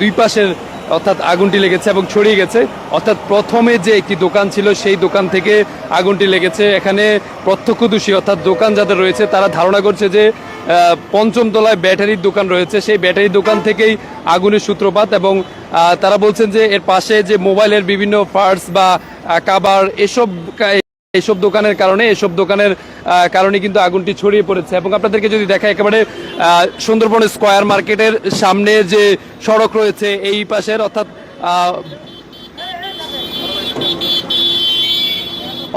দুই পাশের অর্থাৎ আগুনটি লেগেছে এবং ছড়িয়ে গেছে। অর্থাৎ প্রথমে যে একটি দোকান ছিল, সেই দোকান থেকে আগুনটি লেগেছে। এখানে প্রত্যক্ষদর্শী অর্থাৎ দোকান যাদের রয়েছে, তারা ধারণা করছে যে পঞ্চম তলায় ব্যাটারির দোকান রয়েছে। সেই ব্যাটারির দোকান থেকেই আগুনের সূত্রপাত এবং তারা বলছেন যে, এর পাশে যে মোবাইলের বিভিন্ন পার্টস বা কাবার, এসব এইসব দোকানের কারণে, এসব দোকানের কারণে কিন্তু আগুনটি ছড়িয়ে পড়েছে। এবং আপনাদেরকে যদি দেখা একেবারে সুন্দরবন স্কোয়ার মার্কেটের সামনে যে সড়ক রয়েছে, এই পাশের, অর্থাৎ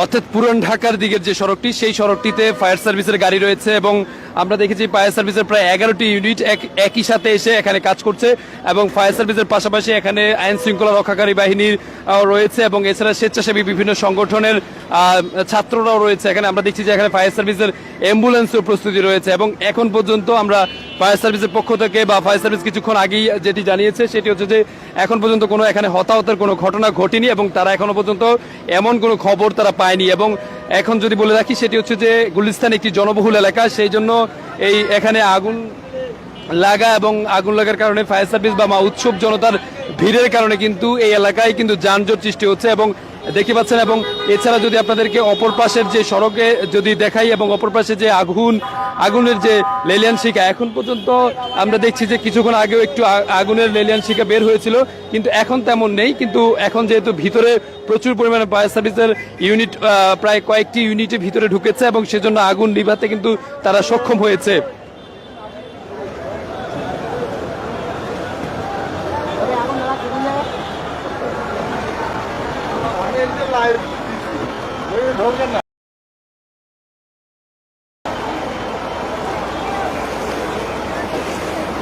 অর্থাৎ পুরান ঢাকার দিকের যে সড়কটি, সেই সড়কটিতে ফায়ার সার্ভিসের গাড়ি রয়েছে এবং আমরা দেখেছি ফায়ার সার্ভিসের প্রায় এগারোটি ইউনিট এক- একই সাথে এসে এখানে কাজ করছে এবং ফায়ার সার্ভিসের পাশাপাশি এখানে আইন শৃঙ্খলা রক্ষাকারী বাহিনীর রয়েছে এবং এছাড়া স্বেচ্ছাসেবী বিভিন্ন সংগঠনের ছাত্ররাও রয়েছে। এখানে আমরা দেখছি যে এখানে ফায়ার সার্ভিসের অ্যাম্বুলেন্সের প্রস্তুতি রয়েছে এবং এখন পর্যন্ত আমরা ফায়ার সার্ভিসের পক্ষ থেকে বা ফায়ার সার্ভিস কিছুক্ষণ আগেই যেটি জানিয়েছে সেটি হচ্ছে যে এখন পর্যন্ত কোনো এখানে হতাহতের কোনো ঘটনা ঘটেনি এবং তারা এখনও পর্যন্ত এমন কোনো খবর তারা পায়নি এবং এখন যদি বলে রাখি, সেটি হচ্ছে যে গুলিস্তান একটি জনবহুল এলাকা, সেই জন্য এই এখানে আগুন লাগা এবং আগুন লাগার কারণে ফায়ার সার্ভিস বা মা উৎসব জনতার ভিড়ের কারণে কিন্তু এই এলাকায় কিন্তু যানজট সৃষ্টি হচ্ছে এবং দেখতে পাচ্ছেন এবং এছাড়া যদি আপনাদেরকে অপর পাশের যে সড়কে যদি দেখাই এবং অপর পাশে যে আগুন, আগুনের যে লেলিয়ান শিকা এখন পর্যন্ত আমরা দেখছি যে কিছুক্ষণ আগেও একটু আগুনের লেলিয়ান শিকা বের হয়েছিল, কিন্তু এখন তেমন নেই, কিন্তু এখন যেহেতু ভিতরে প্রচুর পরিমাণে ফায়ার সার্ভিসের ইউনিট প্রায় কয়েকটি ইউনিটের ভিতরে ঢুকেছে এবং সেজন্য আগুন নিভাতে কিন্তু তারা সক্ষম হয়েছে।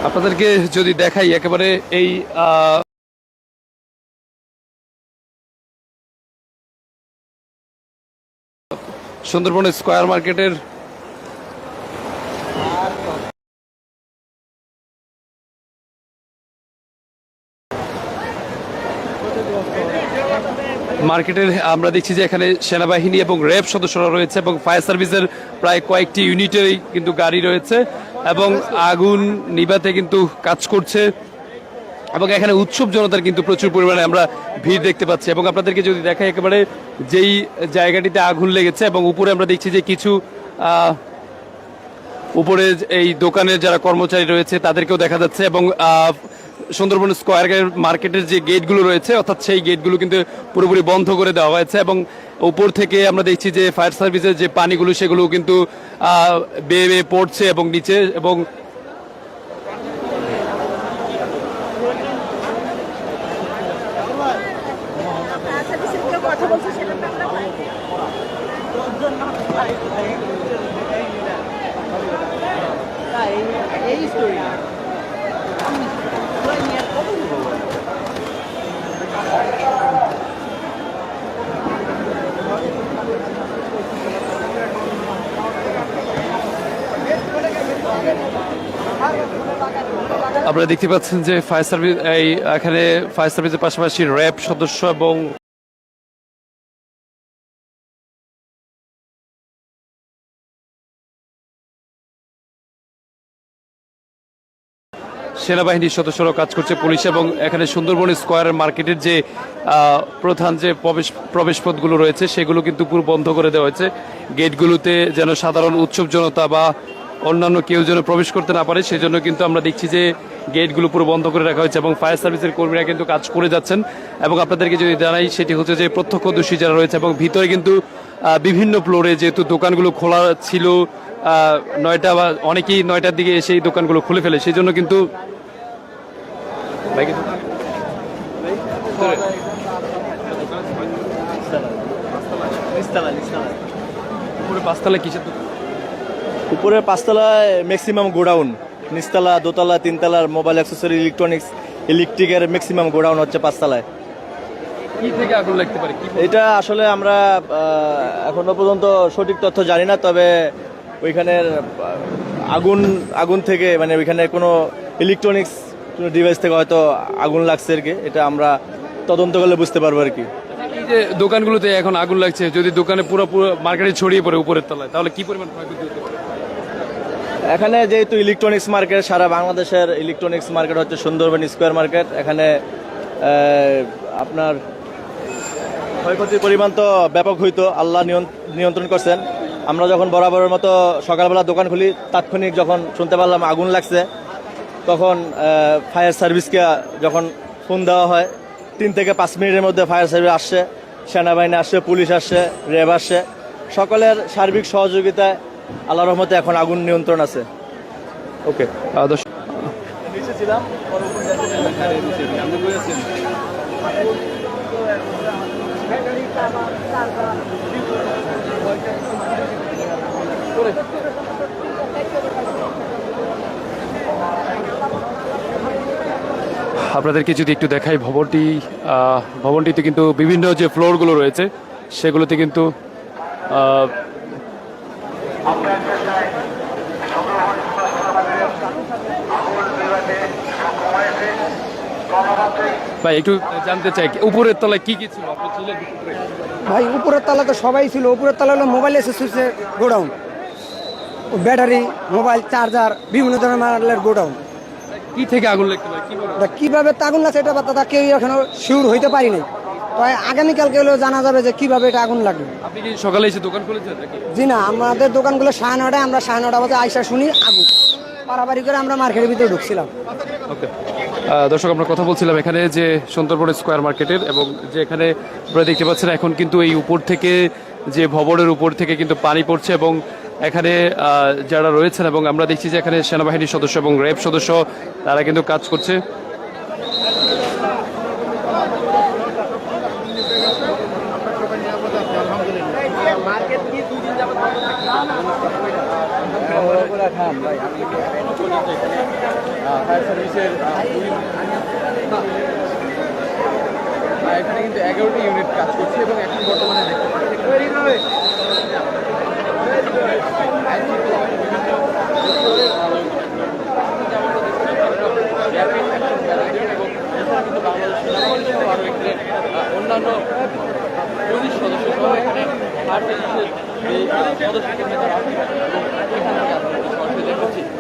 আপনাদেরকে যদি দেখাই একেবারে এই সুন্দরবন স্কয়ার মার্কেটের মার্কেটের, আমরা দেখছি যে এখানে সেনাবাহিনী এবং র্যাব সদস্যরা রয়েছে এবং ফায়ার সার্ভিসের প্রায় কয়েকটি ইউনিটেরই কিন্তু গাড়ি রয়েছে এবং আগুন নিবাতে কিন্তু কাজ করছে এবং এখানে উৎসব জনতার কিন্তু প্রচুর পরিমাণে আমরা ভিড় দেখতে পাচ্ছি। এবং আপনাদেরকে যদি দেখাই একেবারে যেই জায়গাটিতে আগুন লেগেছে এবং উপরে আমরা দেখছি যে কিছু উপরে এই দোকানের যারা কর্মচারী রয়েছে তাদেরকেও দেখা যাচ্ছে এবং সুন্দরবন স্কোয়ার মার্কেটের যে গেটগুলো রয়েছে অর্থাৎ সেই গেটগুলো কিন্তু পুরোপুরি বন্ধ করে দেওয়া হয়েছে এবং উপর থেকে আমরা দেখছি যে ফায়ার সার্ভিসের যে পানিগুলো সেগুলো কিন্তু বেয়ে বেয়ে পড়ছে এবং নিচে এবং কথা বলছে আপনারা দেখতে পাচ্ছেন যে ফায়ার সার্ভিস, এই, এখানে ফায়ার সার্ভিসের পাশাপাশি র্যাব সদস্য এবং সেনাবাহিনীর সদস্যরাও কাজ করছে পুলিশ এবং এখানে সুন্দরবন স্কোয়ার মার্কেটের যে প্রধান যে প্রবেশ প্রবেশ পথগুলো রয়েছে, সেগুলো কিন্তু পুরো বন্ধ করে দেওয়া হয়েছে। গেটগুলোতে যেন সাধারণ উৎসব জনতা বা অন্যান্য কেউ যেন প্রবেশ করতে না পারে সেজন্য কিন্তু আমরা দেখছি যে গেটগুলো পুরো বন্ধ করে রাখা হয়েছে এবং ফায়ার সার্ভিসের কর্মীরা কিন্তু কাজ করে যাচ্ছেন। এবং আপনাদেরকে যদি জানাই সেটি হচ্ছে যে প্রত্যক্ষদর্শী যারা রয়েছে এবং ভিতরে কিন্তু বিভিন্ন ফ্লোরে যেহেতু দোকানগুলো খোলা ছিল নয়টা বা অনেকেই নয়টার দিকে এসে এই দোকানগুলো খুলে ফেলে। সেই জন্য কিন্তু পাঁচতলা কিসের দোকান? উপরের পাঁচতলায় ম্যাক্সিমাম গোডাউন নিচতলা দোতলা তিনতলার মোবাইল অ্যাক্সেসরি ইলেকট্রনিক্স ইলেকট্রিকের ম্যাক্সিমাম গোডাউন হচ্ছে পাঁচতলায়। কি থেকে আগুন লাগতে পারে? এটা আসলে আমরা এখনও পর্যন্ত সঠিক তথ্য জানি না তবে ওইখানের আগুন আগুন থেকে মানে ওইখানে কোনো ইলেকট্রনিক্স কোনো ডিভাইস থেকে হয়তো আগুন লাগছে আর কি। এটা আমরা তদন্ত করলে বুঝতে পারব আর কি। যে দোকানগুলোতে এখন আগুন লাগছে যদি দোকানে পুরো পুরো মার্কেটে ছড়িয়ে পড়ে উপরের তলায় তাহলে কি পরিমাণ ক্ষয়ক্ষতি এখানে যেহেতু ইলেকট্রনিক্স মার্কেট সারা বাংলাদেশের ইলেকট্রনিক্স মার্কেট হচ্ছে সুন্দরবন স্কোয়ার মার্কেট এখানে আপনার ক্ষয়ক্ষতির পরিমাণ তো ব্যাপক হইতো, আল্লাহ নিয়ন- নিয়ন্ত্রণ করছেন। আমরা যখন বরাবরের মতো সকালবেলা দোকান খুলি, তাৎক্ষণিক যখন শুনতে পারলাম আগুন লাগছে, তখন ফায়ার সার্ভিসকে যখন ফোন দেওয়া হয়, তিন থেকে পাঁচ মিনিটের মধ্যে ফায়ার সার্ভিস আসছে, সেনাবাহিনী আসছে, পুলিশ আসছে র্যাব আসছে। সকলের সার্বিক সহযোগিতায় আল্লাহ রহমতে এখন আগুন নিয়ন্ত্রণ আছে। ওকে আপনাদেরকে যদি একটু দেখাই ভবনটি ভবনটিতে কিন্তু বিভিন্ন যে ফ্লোরগুলো রয়েছে, সেগুলোতে কিন্তু ভাই একটু জানতে চাই উপরের তলায় কি কি ছিল? ভাই উপরের তলা তো সবাই ছিল। উপরের তলা হলো মোবাইল এসে গোডাউন। ব্যাটারি মোবাইল চার্জার বিভিন্ন ধরনের মালের গোডাউন। কি থেকে আগুন লাগতে কীভাবে আগুন লাগছে এটা কেউ এখনও শিওর হইতে পারি নাই। আগামীকালকে হলেও জানা যাবে যে কীভাবে এটা আগুন লাগল। আপনি কি সকালে এসে দোকান খুলেছেন জি না আমাদের দোকানগুলো সাড়ে নটায় আমরা সাড়ে নটা বাজে আইসা শুনি আগুন। পারাবাড়ি করে আমরা মার্কেটের ভিতরে ঢুকছিলাম। ওকে। দর্শক আমরা কথা বলছিলাম এখানে যে সুন্দরবন স্কোয়ার মার্কেটের এবং যে এখানে আপনারা দেখতে পাচ্ছেন এখন কিন্তু এই উপর থেকে যে ভবনের উপর থেকে কিন্তু পানি পড়ছে এবং এখানে যারা রয়েছেন এবং আমরা দেখছি যে এখানে সেনাবাহিনীর সদস্য এবং র্যাব সদস্য তারা কিন্তু কাজ করছে। এখানে কিন্তু এগারোটি ইউনিট কাজ করছে এবং এখন বর্তমানে অন্যান্য পুলিশ সদস্য এখানে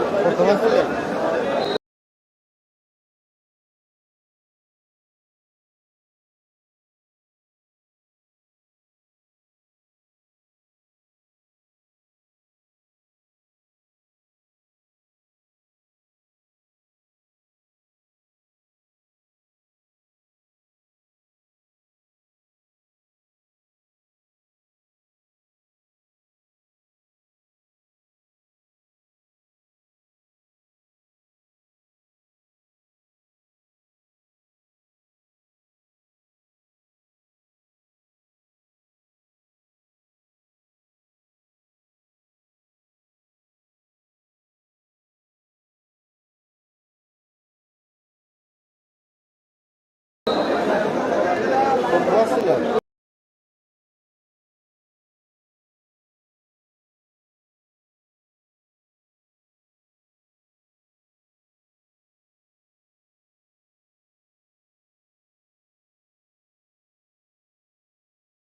Thank.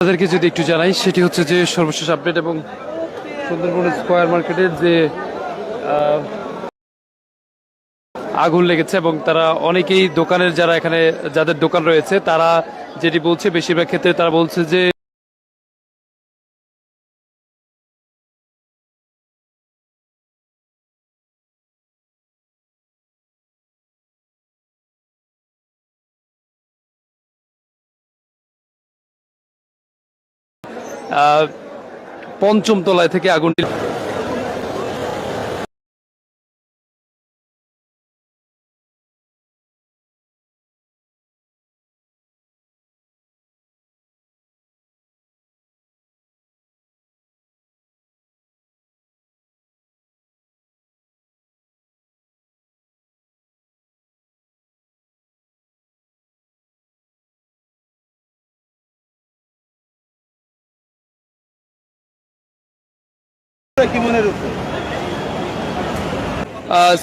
আপনাদেরকে যদি একটু জানাই, সেটি হচ্ছে যে সর্বশেষ আপডেট এবং সুন্দরবন স্কোয়ার মার্কেটের যে আগুন লেগেছে এবং তারা অনেকেই দোকানের যারা এখানে, যাদের দোকান রয়েছে, তারা যেটি বলছে বেশিরভাগ ক্ষেত্রে তারা বলছে যে পঞ্চম তলায় থেকে আগুনটি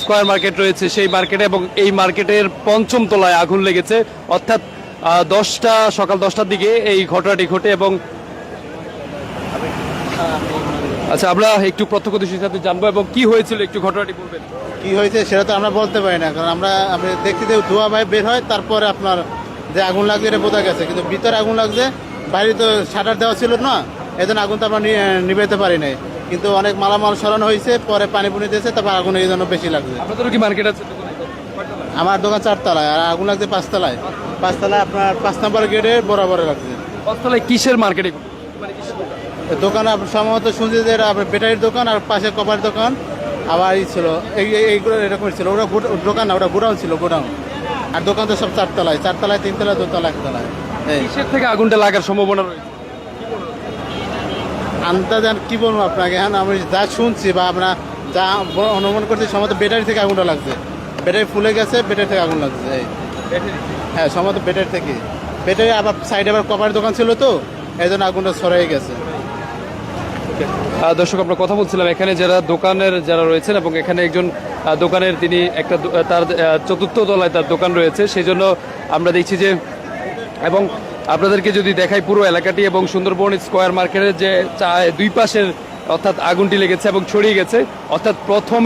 স্কয়ার মার্কেট রয়েছে সেই মার্কেটে এবং এই মার্কেটের পঞ্চম তলায় আগুন লেগেছে। অর্থাৎ দশটা সকাল দশটার দিকে এই ঘটনাটি ঘটে এবং আচ্ছা আমরা একটু প্রত্যক্ষদর্শীর সাথে জানব এবং কি হয়েছিল একটু ঘটনাটি বলবেন। কি হয়েছে সেটা তো আমরা বলতে পারি না কারণ আমরা আমি দেখছি যে ধোয়া ভাই বের হয় তারপরে আপনার যে আগুন লাগছে এটা বোঝা গেছে। কিন্তু ভিতরে আগুন লাগছে বাইরে তো শাটার দেওয়া ছিল না এই জন্য আগুন তো আমরা নিভাইতে পারি নাই। কিন্তু অনেক মালামাল সরানো হয়েছে পরে পানি পুনি দিয়েছে তারপর আগুন এই জন্য বেশি লাগছে। কি মার্কেট আছে আমার দোকান চারতলায় আর আগুন লাগছে পাঁচতলায়। পাঁচতলায় আপনার পাঁচ নম্বর গেটে বরাবরে লাগছে। পাঁচতলায় কিসের মার্কেটে তো দোকান? সম্ভবত শুনছি যে এটা আপনার ব্যাটারির দোকান আর পাশে কপার দোকান। আবার ই ছিল এই এই- এইগুলো এরকম ছিল। ওটা দোকান না ওটা গোডাউন ছিল গোডাউন। আর দোকান তো সব চারতলায় চারতলায় তিনতলায় দোতলা একতলায়। কিসের থেকে আগুনটা লাগার সম্ভাবনা রয়েছে? আন্দাজ আর কি বলব আপনাকে? হ্যাঁ আমি যা শুনছি বা আমরা যা অনুমান করছি সম্ভবত ব্যাটারি থেকে আগুনটা লাগছে। ব্যাটারি ফুলে গেছে ব্যাটারি থেকে আগুন লাগছে হ্যাঁ সম্ভবত ব্যাটারি থেকে। ব্যাটারি আবার সাইডে আবার কপার দোকান ছিল তো এই জন্য আগুনটা ছড়াই গেছে। দর্শক আমরা কথা বলছিলাম এখানে যারা দোকানের যারা রয়েছেন এবং এখানে একজন দোকানের তিনি একটা তার চতুর্থ তলায় তার দোকান রয়েছে। সেই জন্য আমরা দেখছি যে এবং আপনাদেরকে যদি দেখাই পুরো এলাকাটি এবং সুন্দরবন স্কোয়ার মার্কেটের যে দুই পাশের অর্থাৎ আগুনটি লেগেছে এবং ছড়িয়ে গেছে, অর্থাৎ প্রথম